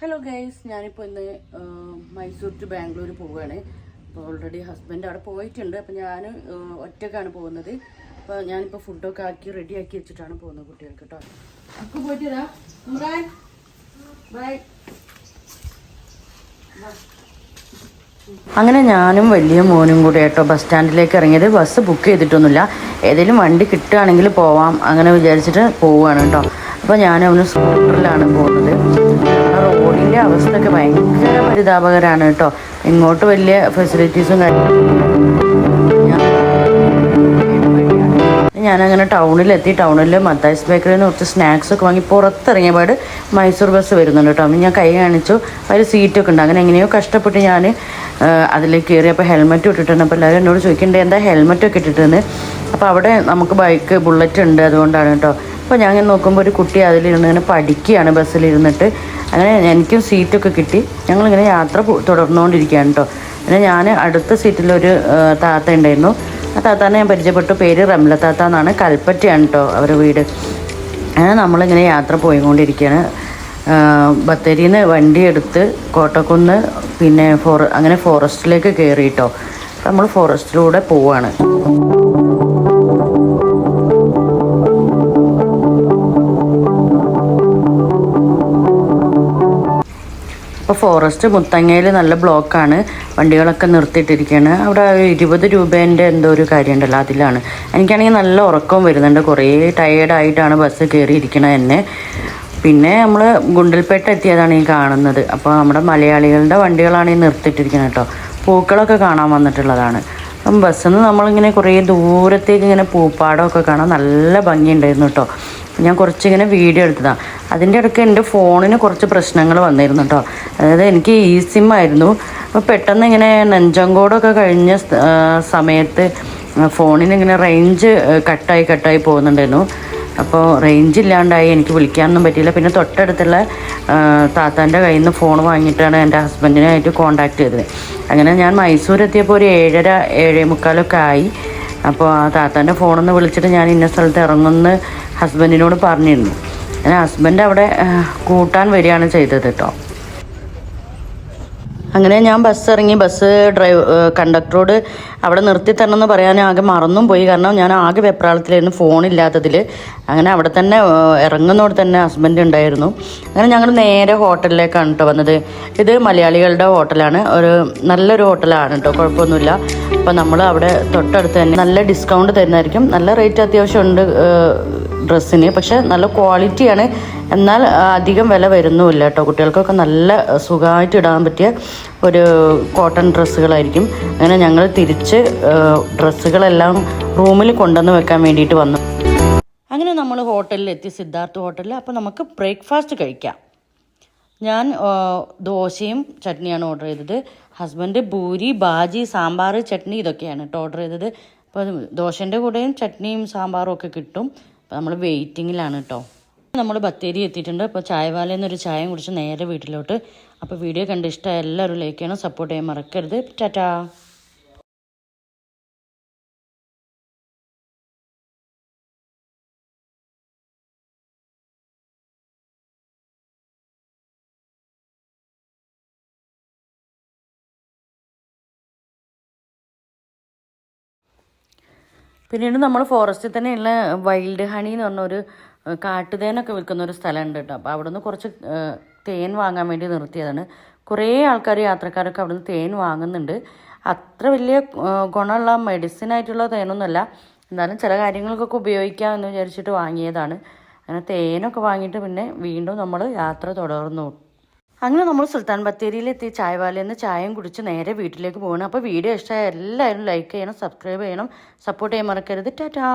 Hello guys ഞാനിപ്പോൾ ഇന്ന് Mysore to Bangalore പോവുകയാണ്. അപ്പോൾ ഓൾറെഡി ഹസ്ബൻഡ് അവിടെ പോയിട്ടുണ്ട്. അപ്പോൾ ഞാൻ ഒറ്റക്കാണ് പോകുന്നത്. അപ്പോൾ ഞാനിപ്പോൾ ഫുഡൊക്കെ ആക്കി റെഡി ആക്കി വെച്ചിട്ടാണ് പോകുന്നത് കുട്ടികൾക്ക് കേട്ടോ അപ്പോൾ പോയിട്ട് വരാം. ബൈ അങ്ങനെ ഞാനും വലിയ മോനും കൂടെ കേട്ടോ ബസ് സ്റ്റാൻഡിലേക്ക് ഇറങ്ങിയത്. ബസ് ബുക്ക് ചെയ്തിട്ടൊന്നുമില്ല. ഏതെങ്കിലും വണ്ടി കിട്ടുകയാണെങ്കിൽ പോവാം. അങ്ങനെ വിചാരിച്ചിട്ട് പോവുകയാണ് കേട്ടോ അപ്പോൾ ഞാൻ അവന് സ്കൂട്ടറിലാണ് പോകുന്നത്. റോഡിന്റെ അവസ്ഥയൊക്കെ ഭയങ്കര പരിതാപകരമാണ് കേട്ടോ. ഇങ്ങോട്ട് വലിയ ഫെസിലിറ്റീസും ഞാനങ്ങനെ ടൗണിലെത്തി ടൗണിൽ മത്തായിസ് ബേക്കറിയിൽ നിന്ന് കുറച്ച് സ്നാക്സ് ഒക്കെ വാങ്ങി പുറത്തിറങ്ങിയപാട് മൈസൂർ ബസ് വരുന്നുണ്ട് കേട്ടോ. അപ്പം ഞാൻ കൈ കാണിച്ചു. അതിൽ സീറ്റൊക്കെ ഉണ്ട്. അങ്ങനെ എങ്ങനെയോ കഷ്ടപ്പെട്ട് ഞാൻ അതിലേക്ക് കയറി. അപ്പോൾ ഹെൽമെറ്റ് ഇട്ടിട്ടുണ്ട്. അപ്പോൾ എല്ലാവരും എന്നോട് ചോദിക്കേണ്ടത് എന്താ ഹെൽമെറ്റൊക്കെ ഇട്ടിട്ടുണ്ട് അപ്പോൾ അവിടെ നമുക്ക് ബൈക്ക് ബുള്ളറ്റ് ഉണ്ട്. അതുകൊണ്ടാണ് കേട്ടോ. അപ്പോൾ ഞാൻ നോക്കുമ്പോൾ ഒരു കുട്ടി അതിലിരുന്ന് ഇങ്ങനെ പഠിക്കുകയാണ് ബസ്സിലിരുന്നിട്ട്. അങ്ങനെ എനിക്കും സീറ്റൊക്കെ കിട്ടി. ഞങ്ങളിങ്ങനെ യാത്ര തുടർന്നുകൊണ്ടിരിക്കുകയാണ് കേട്ടോ പിന്നെ ഞാൻ അടുത്ത സീറ്റിലൊരു താത്ത ഉണ്ടായിരുന്നു. ആ താത്താനെ ഞാൻ പരിചയപ്പെട്ടു. പേര് റംല താത്ത എന്നാണ്. കൽപ്പറ്റയാണ് കേട്ടോ അവരുടെ വീട്. അങ്ങനെ നമ്മളിങ്ങനെ യാത്ര പോയിക്കൊണ്ടിരിക്കുകയാണ്. ബത്തേരിയിൽ നിന്ന് വണ്ടി എടുത്ത് കോട്ടക്കുന്ന് പിന്നെ ഫോറ അങ്ങനെ ഫോറസ്റ്റിലേക്ക് കയറി കേട്ടോ നമ്മൾ ഫോറസ്റ്റിലൂടെ പോവാണ്. ഇപ്പോൾ ഫോറസ്റ്റ് മുത്തങ്ങയിൽ നല്ല ബ്ലോക്കാണ്. വണ്ടികളൊക്കെ നിർത്തിയിട്ടിരിക്കുകയാണ് അവിടെ ഇരുപത് രൂപേന്റെ എന്തോ ഒരു കാര്യം ഉണ്ടല്ലോ അതിലാണ്. എനിക്കാണെങ്കിൽ നല്ല ഉറക്കവും വരുന്നുണ്ട്. കുറേ ടയേർഡായിട്ടാണ് ബസ് കയറിയിരിക്കണത് തന്നെ പിന്നെ നമ്മൾ ഗുണ്ടൽപേട്ട എത്തിയതാണ് ഈ കാണുന്നത്. അപ്പോൾ നമ്മുടെ മലയാളികളുടെ വണ്ടികളാണ് ഈ നിർത്തിയിട്ടിരിക്കുന്നത് കേട്ടോ. പൂക്കളൊക്കെ കാണാൻ വന്നിട്ടുള്ളതാണ്. അപ്പം ബസ്സിൽ നിന്ന് നമ്മളിങ്ങനെ കുറേ ദൂരത്തേക്ക് ഇങ്ങനെ പൂപ്പാടമൊക്കെ കാണാൻ നല്ല ഭംഗിയുണ്ടായിരുന്നു കേട്ടോ. ഞാൻ കുറച്ചിങ്ങനെ വീഡിയോ എടുത്തതാണ് അതിന്റെ ഇടയ്ക്ക് എന്റെ ഫോണിന് കുറച്ച് പ്രശ്നങ്ങൾ വന്നിരുന്നു കേട്ടോ അതായത് എനിക്ക് ഈ സിം ആയിരുന്നു. അപ്പോൾ പെട്ടെന്ന് ഇങ്ങനെ നെഞ്ചങ്കോടൊക്കെ കഴിഞ്ഞ സമയത്ത് ഫോണിന് ഇങ്ങനെ റേഞ്ച് കട്ടായി കട്ടായി പോകുന്നുണ്ടായിരുന്നു. അപ്പോൾ റേഞ്ച് ഇല്ലാണ്ടായി എനിക്ക് വിളിക്കാനൊന്നും പറ്റിയില്ല. പിന്നെ തൊട്ടടുത്തുള്ള താത്താന്റെ കയ്യിൽ നിന്ന് ഫോൺ വാങ്ങിയിട്ടാണ് എന്റെ ഹസ്ബൻഡിനായിട്ട് കോണ്ടാക്ട് ചെയ്തത്. അങ്ങനെ ഞാൻ മൈസൂർ എത്തിയപ്പോൾ ഒരു ഏഴര ഏഴേ മുക്കാലൊക്കെ ആയി. അപ്പോൾ ആ താത്താന്റെ ഫോണിൽ വിളിച്ചിട്ട് ഞാൻ ഇന്ന സ്ഥലത്ത് ഇറങ്ങുമെന്ന് ഹസ്ബൻഡിനോട് പറഞ്ഞിരുന്നു. അങ്ങനെ ഹസ്ബൻഡ് അവിടെ കൂട്ടാൻ വരികയാണ് ചെയ്തത് കേട്ടോ അങ്ങനെ ഞാൻ ബസ് ഇറങ്ങി ബസ് ഡ്രൈവ് കണ്ടക്ടറോട് അവിടെ നിർത്തി തരണം എന്ന് പറയാൻ ആകെ മറന്നും പോയി. കാരണം ഞാൻ ആകെ വെപ്രാളത്തിലായിരുന്നു ഫോണില്ലാത്തതിൽ അങ്ങനെ അവിടെ തന്നെ ഇറങ്ങുന്നോട് തന്നെ ഹസ്ബൻഡ് ഉണ്ടായിരുന്നു. അങ്ങനെ ഞങ്ങൾ നേരെ ഹോട്ടലിലേക്കാണ് കേട്ടോ വന്നത്. ഇത് മലയാളികളുടെ ഹോട്ടലാണ്. ഒരു നല്ലൊരു ഹോട്ടലാണ് കേട്ടോ കുഴപ്പമൊന്നുമില്ല. അപ്പോൾ നമ്മൾ അവിടെ തൊട്ടടുത്ത് തന്നെ നല്ല ഡിസ്കൗണ്ട് തരുന്നതായിരിക്കും. നല്ല റേറ്റ് അത്യാവശ്യം ഉണ്ട് ഡ്രസ്സിന് പക്ഷേ നല്ല ക്വാളിറ്റിയാണ് എന്നാൽ അധികം വില വരുന്നുമില്ല കേട്ടോ. കുട്ടികൾക്കൊക്കെ നല്ല സുഖമായിട്ട് ഇടാൻ പറ്റിയ ഒരു കോട്ടൺ ഡ്രസ്സുകളായിരിക്കും. അങ്ങനെ ഞങ്ങൾ തിരിച്ച് ഡ്രസ്സുകളെല്ലാം റൂമിൽ കൊണ്ടുവന്ന് വെക്കാൻ വേണ്ടിയിട്ട് വന്നു. അങ്ങനെ നമ്മൾ ഹോട്ടലിൽ എത്തി സിദ്ധാർത്ഥ് ഹോട്ടലിൽ. അപ്പോൾ നമുക്ക് ബ്രേക്ക്ഫാസ്റ്റ് കഴിക്കാം. ഞാൻ ദോശയും ചട്നിയാണ് ഓർഡർ ചെയ്തത്. ഹസ്ബൻഡ് പൂരി ബാജി സാമ്പാർ ചട്നി ഇതൊക്കെയാണ് കേട്ടോ ഓർഡർ ചെയ്തത്. അപ്പോൾ ദോശന്റെ കൂടെയും ചട്നിയും സാമ്പാറും ഒക്കെ കിട്ടും. അപ്പോൾ നമ്മൾ വെയിറ്റിങ്ങിലാണ് കേട്ടോ. നമ്മൾ ബത്തേരി എത്തിയിട്ടുണ്ട്. അപ്പോൾ ചായവാലയിൽ നിന്നൊരു ചായയും കുടിച്ച് നേരെ വീട്ടിലോട്ട്. അപ്പോൾ വീഡിയോ കണ്ട് ഇഷ്ടമായ എല്ലാവരും ലൈക്ക് ചെയ്യണം സപ്പോർട്ട് ചെയ്യാൻ മറക്കരുത്. ടാറ്റാ. പിന്നീട് നമ്മൾ ഫോറസ്റ്റിൽ തന്നെയുള്ള വൈൽഡ് ഹണി എന്ന് പറഞ്ഞ ഒരു കാട്ടുതേനൊക്കെ വിൽക്കുന്ന ഒരു സ്ഥലമുണ്ട് കേട്ടോ. അപ്പോൾ അവിടെ നിന്ന് കുറച്ച് തേൻ വാങ്ങാൻ വേണ്ടി നിർത്തിയതാണ്. കുറേ ആൾക്കാർ യാത്രക്കാരൊക്കെ അവിടെ നിന്ന് തേൻ വാങ്ങുന്നുണ്ട്. അത്ര വലിയ ഗുണമുള്ള മെഡിസിൻ ആയിട്ടുള്ള തേനൊന്നുമല്ല. എന്നാലും ചില കാര്യങ്ങൾക്കൊക്കെ ഉപയോഗിക്കാം എന്ന് വിചാരിച്ചിട്ട് വാങ്ങിയതാണ്. അങ്ങനെ തേനൊക്കെ വാങ്ങിയിട്ട് പിന്നെ വീണ്ടും നമ്മൾ യാത്ര തുടർന്നു. അങ്ങനെ നമ്മൾ സുൽത്താൻ ബത്തേരിയിലെത്തി. ചായവാലയിൽ നിന്ന് ചായയും കുടിച്ച് നേരെ വീട്ടിലേക്ക് പോകണം അപ്പോൾ വീഡിയോ ഇഷ്ടമായ എല്ലാവരും ലൈക്ക് ചെയ്യണം സബ്സ്ക്രൈബ് ചെയ്യണം. സപ്പോർട്ട് ചെയ്യാൻ മറക്കരുത്. ടാറ്റാ.